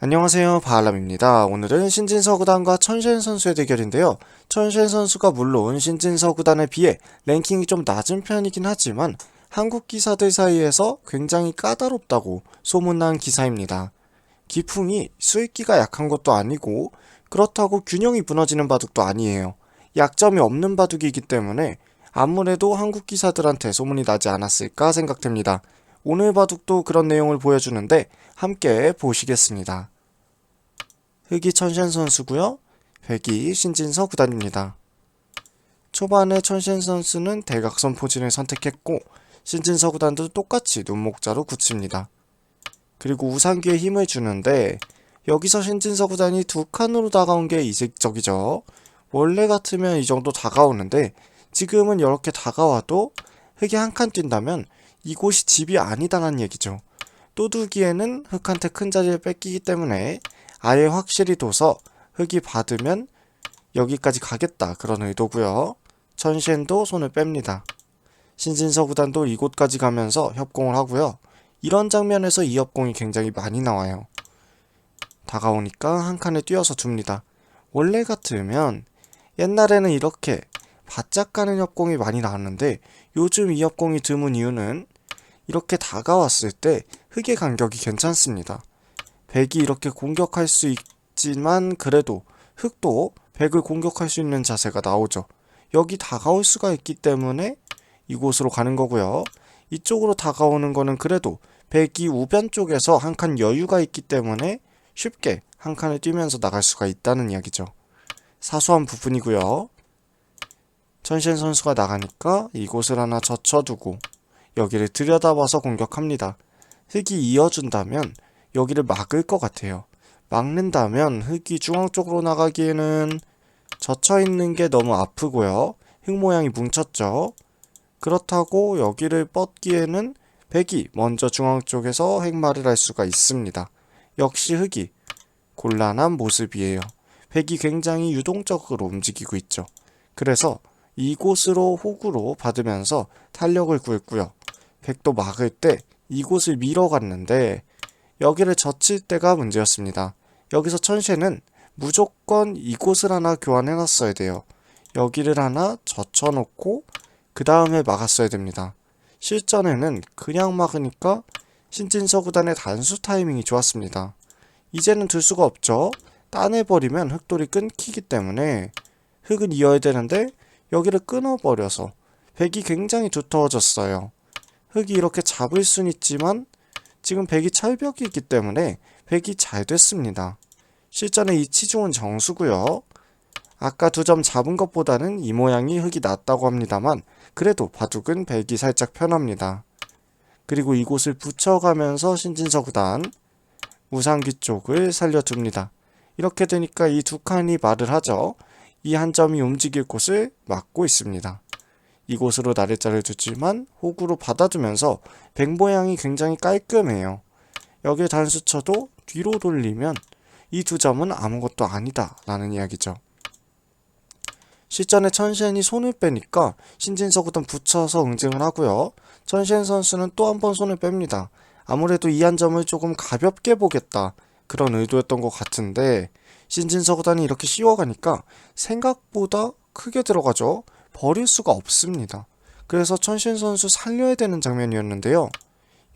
안녕하세요 바알람입니다. 오늘은 신진서 구단과 천시현 선수의 대결인데요. 천시현 선수가 물론 신진서 구단에 비해 랭킹이 좀 낮은 편이긴 하지만 한국 기사들 사이에서 굉장히 까다롭다고 소문난 기사입니다. 기풍이 수익기가 약한 것도 아니고 그렇다고 균형이 무너지는 바둑도 아니에요. 약점이 없는 바둑이기 때문에 아무래도 한국 기사들한테 소문이 나지 않았을까 생각됩니다. 오늘 바둑도 그런 내용을 보여주는데 함께 보시겠습니다. 흑이 천셴 선수고요. 백이 신진서 구단입니다. 초반에 천셴 선수는 대각선 포진을 선택했고 신진서 구단도 똑같이 눈목자로 굳힙니다. 그리고 우상기에 힘을 주는데 여기서 신진서 구단이 두 칸으로 다가온 게 이색적이죠. 원래 같으면 이 정도 다가오는데 지금은 이렇게 다가와도 흑이 한 칸 뛴다면 이곳이 집이 아니다란 얘기죠. 또두기에는 흑한테 큰 자리를 뺏기기 때문에 아예 확실히 둬서 흑이 받으면 여기까지 가겠다 그런 의도고요. 천시엔도 손을 뺍니다. 신진서 구단도 이곳까지 가면서 협공을 하고요. 이런 장면에서 이 협공이 굉장히 많이 나와요. 다가오니까 한 칸에 뛰어서 둡니다. 원래 같으면 옛날에는 이렇게 바짝 가는 협공이 많이 나왔는데 요즘 이 협공이 드문 이유는 이렇게 다가왔을 때 흑의 간격이 괜찮습니다. 백이 이렇게 공격할 수 있지만 그래도 흑도 백을 공격할 수 있는 자세가 나오죠. 여기 다가올 수가 있기 때문에 이곳으로 가는 거고요. 이쪽으로 다가오는 거는 그래도 백이 우변 쪽에서 한 칸 여유가 있기 때문에 쉽게 한 칸을 뛰면서 나갈 수가 있다는 이야기죠. 사소한 부분이고요. 천신 선수가 나가니까 이곳을 하나 젖혀두고 여기를 들여다봐서 공격합니다. 흑이 이어준다면 여기를 막을 것 같아요. 막는다면 흑이 중앙 쪽으로 나가기에는 젖혀 있는 게 너무 아프고요. 흑 모양이 뭉쳤죠. 그렇다고 여기를 뻗기에는 백이 먼저 중앙 쪽에서 핵말을 할 수가 있습니다. 역시 흑이 곤란한 모습이에요. 백이 굉장히 유동적으로 움직이고 있죠. 그래서 이곳으로 호구로 받으면서 탄력을 구했고요. 백도 막을 때 이곳을 밀어갔는데 여기를 젖힐 때가 문제였습니다. 여기서 천쉐는 무조건 이곳을 하나 교환해놨어야 돼요. 여기를 하나 젖혀놓고 그 다음에 막았어야 됩니다. 실전에는 그냥 막으니까 신진서 구단의 단수 타이밍이 좋았습니다. 이제는 둘 수가 없죠. 따내버리면 흑돌이 끊기기 때문에 흑은 이어야 되는데 여기를 끊어버려서 백이 굉장히 두터워졌어요. 흑이 이렇게 잡을 순 있지만 지금 백이 철벽이기 때문에 백이 잘 됐습니다. 실전에 이 치중은 정수고요. 아까 두 점 잡은 것보다는 이 모양이 흑이 낫다고 합니다만 그래도 바둑은 백이 살짝 편합니다. 그리고 이곳을 붙여가면서 신진서 구단 우상기 쪽을 살려둡니다. 이렇게 되니까 이 두 칸이 말을 하죠. 이 한 점이 움직일 곳을 막고 있습니다. 이곳으로 나래자를 두지만 호구로 받아두면서 백 모양이 굉장히 깔끔해요. 여기에 단수 쳐도 뒤로 돌리면 이 두 점은 아무것도 아니다 라는 이야기죠. 실전에 천시엔이 손을 빼니까 신진서구단 붙여서 응징을 하고요. 천시엔 선수는 또 한 번 손을 뺍니다. 아무래도 이 한 점을 조금 가볍게 보겠다 그런 의도였던 것 같은데 신진서구단이 이렇게 씌워가니까 생각보다 크게 들어가죠. 버릴 수가 없습니다. 그래서 천신 선수 살려야 되는 장면이었는데요.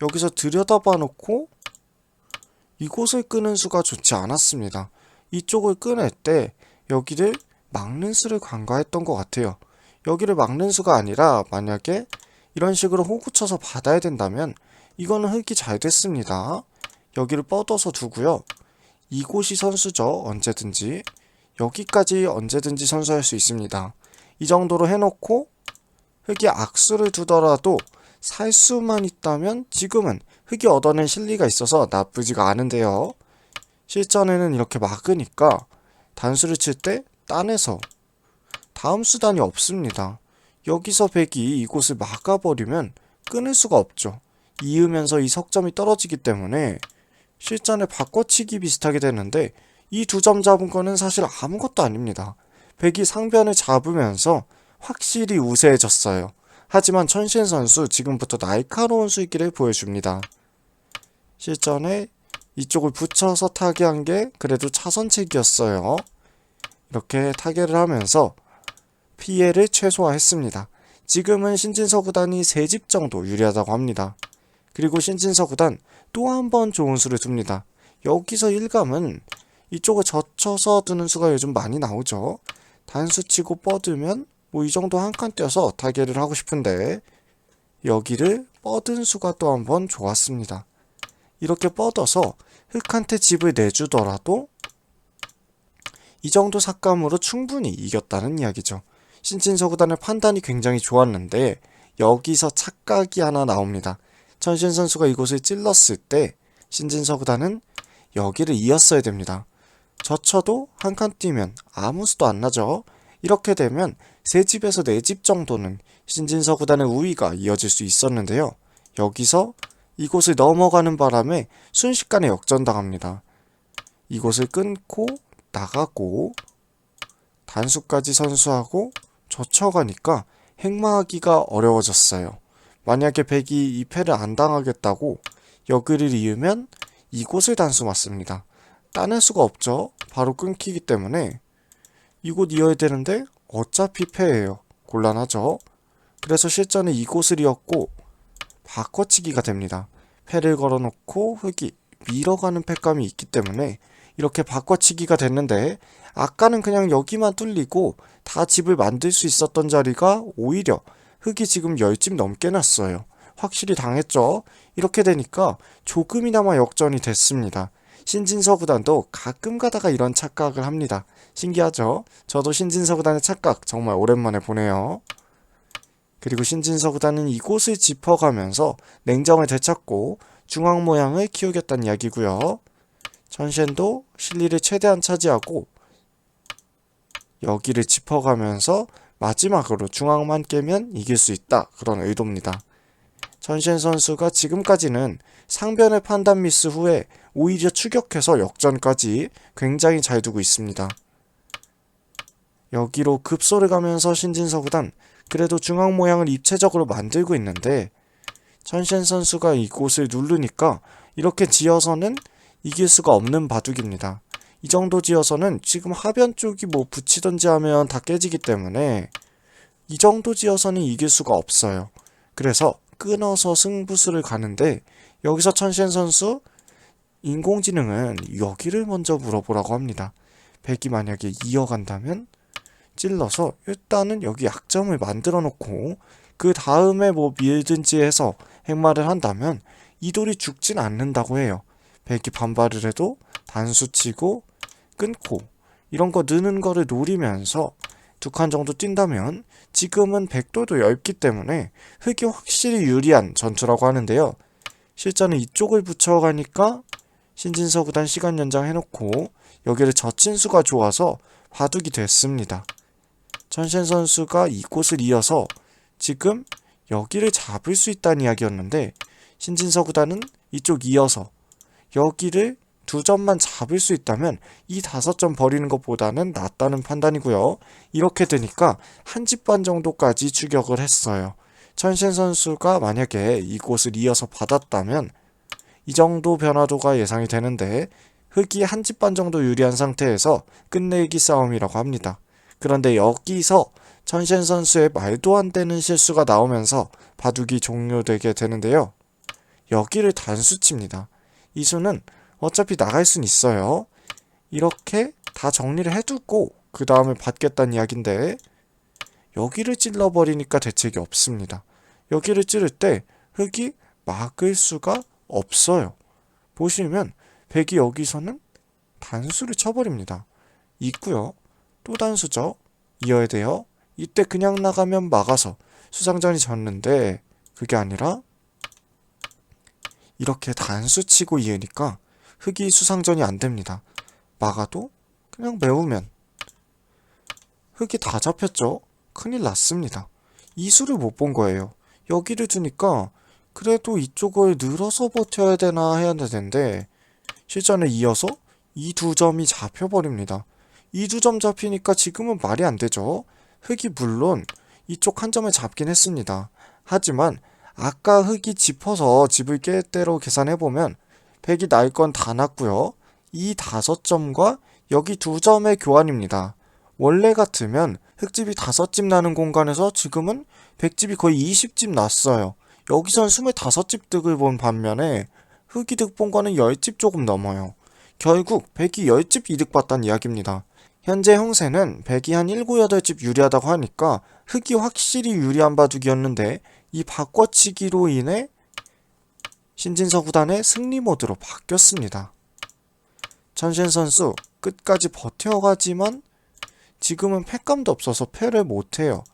여기서 들여다봐 놓고 이곳을 끄는 수가 좋지 않았습니다. 이쪽을 끊을 때 여기를 막는 수를 간과했던 것 같아요. 여기를 막는 수가 아니라 만약에 이런 식으로 호구 쳐서 받아야 된다면 이거는 흙이 잘 됐습니다. 여기를 뻗어서 두고요. 이곳이 선수죠. 언제든지. 여기까지 언제든지 선수할 수 있습니다. 이 정도로 해놓고 흙이 악수를 두더라도 살 수만 있다면 지금은 흙이 얻어낸 실리가 있어서 나쁘지가 않은데요. 실전에는 이렇게 막으니까 단수를 칠 때 딴에서 다음 수단이 없습니다. 여기서 백이 이곳을 막아버리면 끊을 수가 없죠. 이으면서 이 석점이 떨어지기 때문에 실전에 바꿔치기 비슷하게 되는데 이 두 점 잡은 거는 사실 아무것도 아닙니다. 백이 상변을 잡으면서 확실히 우세해졌어요. 하지만 천신 선수 지금부터 날카로운 수익기를 보여줍니다. 실전에 이쪽을 붙여서 타개한 게 그래도 차선책이었어요. 이렇게 타개를 하면서 피해를 최소화했습니다. 지금은 신진서 구단이 3집 정도 유리하다고 합니다. 그리고 신진서 구단 또 한 번 좋은 수를 둡니다. 여기서 일감은 이쪽을 젖혀서 두는 수가 요즘 많이 나오죠. 단수 치고 뻗으면 뭐 이 정도 한칸 떼어서 타개를 하고 싶은데 여기를 뻗은 수가 또 한 번 좋았습니다. 이렇게 뻗어서 흑한테 집을 내주더라도 이 정도 삭감으로 충분히 이겼다는 이야기죠. 신진서 구단의 판단이 굉장히 좋았는데 여기서 착각이 하나 나옵니다. 천신 선수가 이곳을 찔렀을 때 신진서 구단은 여기를 이었어야 됩니다. 젖혀도 한 칸 뛰면 아무 수도 안 나죠. 이렇게 되면 세 집에서 네 집 정도는 신진서 구단의 우위가 이어질 수 있었는데요. 여기서 이곳을 넘어가는 바람에 순식간에 역전당합니다. 이곳을 끊고 나가고 단수까지 선수하고 젖혀가니까 행마하기가 어려워졌어요. 만약에 백이 이 패를 안 당하겠다고 여기를 이으면 이곳을 단수 맞습니다. 따낼 수가 없죠. 바로 끊기기 때문에 이곳 이어야 되는데 어차피 패예요. 곤란하죠. 그래서 실전에 이곳을 이었고 바꿔치기가 됩니다. 패를 걸어놓고 흙이 밀어가는 패감이 있기 때문에 이렇게 바꿔치기가 됐는데 아까는 그냥 여기만 뚫리고 다 집을 만들 수 있었던 자리가 오히려 흙이 지금 10집 넘게 났어요. 확실히 당했죠. 이렇게 되니까 조금이나마 역전이 됐습니다. 신진서 구단도 가끔 가다가 이런 착각을 합니다. 신기하죠? 저도 신진서 구단의 착각 정말 오랜만에 보네요. 그리고 신진서 구단은 이곳을 짚어가면서 냉정을 되찾고 중앙 모양을 키우겠다는 이야기고요. 전셴도 실리를 최대한 차지하고 여기를 짚어가면서 마지막으로 중앙만 깨면 이길 수 있다. 그런 의도입니다. 전셴 선수가 지금까지는 상변의 판단 미스 후에 오히려 추격해서 역전까지 굉장히 잘 두고 있습니다. 여기로 급소를 가면서 신진서 구단 그래도 중앙 모양을 입체적으로 만들고 있는데 전셴 선수가 이곳을 누르니까 이렇게 지어서는 이길 수가 없는 바둑입니다. 이 정도 지어서는 지금 하변 쪽이 뭐 붙이던지 하면 다 깨지기 때문에 이 정도 지어서는 이길 수가 없어요. 그래서 끊어서 승부수를 가는데 여기서 천신 선수 인공지능은 여기를 먼저 물어보라고 합니다. 백이 만약에 이어간다면 찔러서 일단은 여기 약점을 만들어 놓고 그 다음에 뭐 밀든지 해서 행마를 한다면 이 돌이 죽진 않는다고 해요. 백이 반발을 해도 단수 치고 끊고 이런 거 느는 거를 노리면서 두 칸 정도 뛴다면 지금은 백도도 얇기 때문에 흙이 확실히 유리한 전투라고 하는데요. 실전은 이쪽을 붙여가니까 신진서 구단 시간 연장 해놓고 여기를 젖힌 수가 좋아서 바둑이 됐습니다. 전신 선수가 이곳을 이어서 지금 여기를 잡을 수 있다는 이야기였는데 신진서 구단은 이쪽 이어서 여기를 두 점만 잡을 수 있다면 이 다섯 점 버리는 것보다는 낫다는 판단이고요. 이렇게 되니까 한 집 반 정도까지 추격을 했어요. 천신 선수가 만약에 이곳을 이어서 받았다면 이 정도 변화도가 예상이 되는데 흑이 한 집 반 정도 유리한 상태에서 끝내기 싸움이라고 합니다. 그런데 여기서 천신 선수의 말도 안 되는 실수가 나오면서 바둑이 종료되게 되는데요. 여기를 단수칩니다. 이 수는 어차피 나갈 순 있어요. 이렇게 다 정리를 해두고 그 다음에 받겠다는 이야기인데 여기를 찔러버리니까 대책이 없습니다. 여기를 찌를 때 흙이 막을 수가 없어요. 보시면 백이 여기서는 단수를 쳐버립니다. 있고요. 또 단수죠. 이어야 돼요. 이때 그냥 나가면 막아서 수상전이 졌는데 그게 아니라 이렇게 단수 치고 이으니까 흙이 수상전이 안 됩니다. 막아도 그냥 메우면 흙이 다 잡혔죠? 큰일 났습니다. 이수를 못 본 거예요. 여기를 두니까 그래도 이쪽을 늘어서 버텨야 되나 해야 되는데 실전에 이어서 이 두 점이 잡혀버립니다. 이 두 점 잡히니까 지금은 말이 안 되죠. 흙이 물론 이쪽 한 점을 잡긴 했습니다. 하지만 아까 흙이 짚어서 집을 깰 때로 계산해보면 백이 날 건 다 났고요. 이 다섯 점과 여기 두 점의 교환입니다. 원래 같으면 흑집이 다섯 집 나는 공간에서 지금은 백집이 거의 20집 났어요. 여기선 25집 득을 본 반면에 흑이 득본 거는 10집 조금 넘어요. 결국 백이 10집 이득 봤다는 이야기입니다. 현재 형세는 백이 한 7, 8집 유리하다고 하니까 흑이 확실히 유리한 바둑이었는데 이 바꿔치기로 인해 신진서 구단의 승리 모드로 바뀌었습니다. 전신 선수 끝까지 버텨가지만 지금은 패감도 없어서 패를 못해요.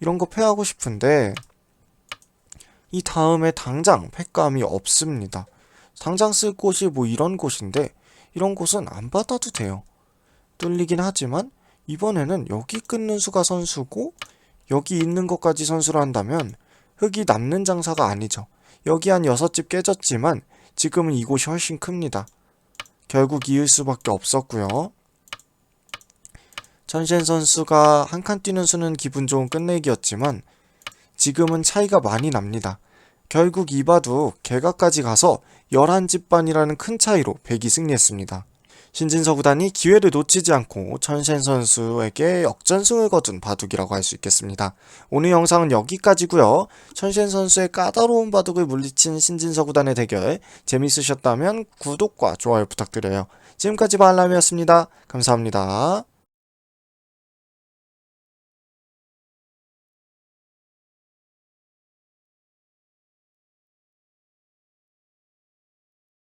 이런 거 패하고 싶은데 이 다음에 당장 패감이 없습니다. 당장 쓸 곳이 뭐 이런 곳인데 이런 곳은 안 받아도 돼요. 뚫리긴 하지만 이번에는 여기 끊는 수가 선수고 여기 있는 것까지 선수를 한다면 흙이 남는 장사가 아니죠. 여기 한 6집 깨졌지만 지금은 이곳이 훨씬 큽니다. 결국 이을 수밖에 없었고요. 천신 선수가 한 칸 뛰는 수는 기분 좋은 끝내기였지만 지금은 차이가 많이 납니다. 결국 이바둑 개가까지 가서 11집 반이라는 큰 차이로 백이 승리했습니다. 신진서 구단이 기회를 놓치지 않고 천신 선수에게 역전승을 거둔 바둑이라고 할 수 있겠습니다. 오늘 영상은 여기까지고요. 천신 선수의 까다로운 바둑을 물리친 신진서 구단의 대결 재밌으셨다면 구독과 좋아요 부탁드려요. 지금까지 발람이었습니다. 감사합니다.